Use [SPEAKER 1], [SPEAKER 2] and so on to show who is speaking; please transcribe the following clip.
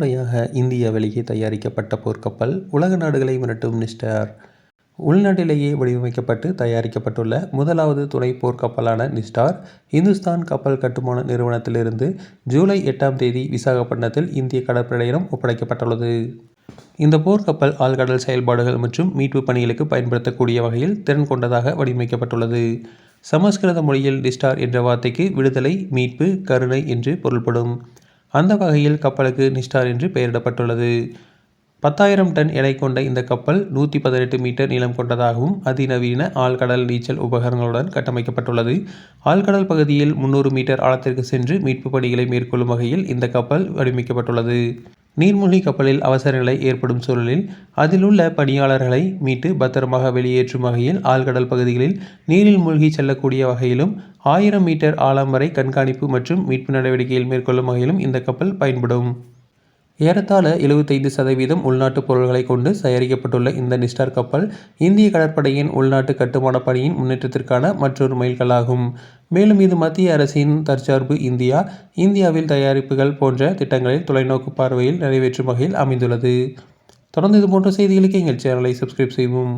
[SPEAKER 1] முறையாக இந்திய வெளியே தயாரிக்கப்பட்ட போர்க்கப்பல் உலக நாடுகளை மிரட்டும் நிஸ்டார் உள்நாட்டிலேயே வடிவமைக்கப்பட்டு தயாரிக்கப்பட்டுள்ள முதலாவது துணை போர்க்கப்பலான நிஸ்டார் இந்துஸ்தான் கப்பல் கட்டுமான நிறுவனத்திலிருந்து ஜூலை எட்டாம் தேதி விசாகப்பட்டினத்தில் இந்திய கடற்படையிடம் ஒப்படைக்கப்பட்டுள்ளது. இந்த போர்க்கப்பல் ஆழ்கடல் செயல்பாடுகள் மற்றும் மீட்பு பணிகளுக்கு பயன்படுத்தக்கூடிய வகையில் திறன் கொண்டதாக வடிவமைக்கப்பட்டுள்ளது. சமஸ்கிருத மொழியில் டிஸ்டார் என்ற வார்த்தைக்கு விடுதலை மீட்பு கருணை என்று பொருள்படும். அந்த வகையில் கப்பலுக்கு நிஸ்டார் என்று பெயரிடப்பட்டுள்ளது. பத்தாயிரம் டன் எடை கொண்ட இந்த கப்பல் நூற்றி பதினெட்டு மீட்டர் நீளம் கொண்டதாகவும் அதிநவீன ஆழ்கடல் நீச்சல் உபகரணங்களுடன் கட்டமைக்கப்பட்டுள்ளது. ஆழ்கடல் பகுதியில் முந்நூறு மீட்டர் ஆழத்திற்கு சென்று மீட்பு பணிகளை மேற்கொள்ளும் வகையில் இந்த கப்பல் வடிவமைக்கப்பட்டுள்ளது. நீர்மூழ்கி கப்பலில் அவசர நிலை ஏற்படும் சூழலில் அதிலுள்ள பணியாளர்களை மீட்டு பத்திரமாக வெளியேற்றும் வகையில் ஆழ்கடல் பகுதிகளில் நீரில் மூழ்கி செல்லக்கூடிய வகையிலும் ஆயிரம் மீட்டர் ஆழம் வரை கண்காணிப்பு மற்றும் மீட்பு நடவடிக்கைகள் மேற்கொள்ளும் வகையிலும் இந்த கப்பல் பயன்படும். ஏறத்தாழ எழுபத்தைந்து சதவீதம் உள்நாட்டு பொருள்களை கொண்டு தயாரிக்கப்பட்டுள்ள இந்த நிஸ்டார் கப்பல் இந்திய கடற்படையின் உள்நாட்டு கட்டுமான பணியின் முன்னேற்றத்திற்கான மற்றொரு மைல்கல்லாகும். மேலும் இது மத்திய அரசின் தற்சார்பு இந்தியா இந்தியாவில் தயாரிப்புகள் போன்ற திட்டங்களில் தொலைநோக்கு பார்வையில் நிறைவேற்றும் வகையில் அமைந்துள்ளது. தொடர்ந்து இது போன்ற செய்திகளுக்கு எங்கள் சேனலை சப்ஸ்கிரைப் செய்வோம்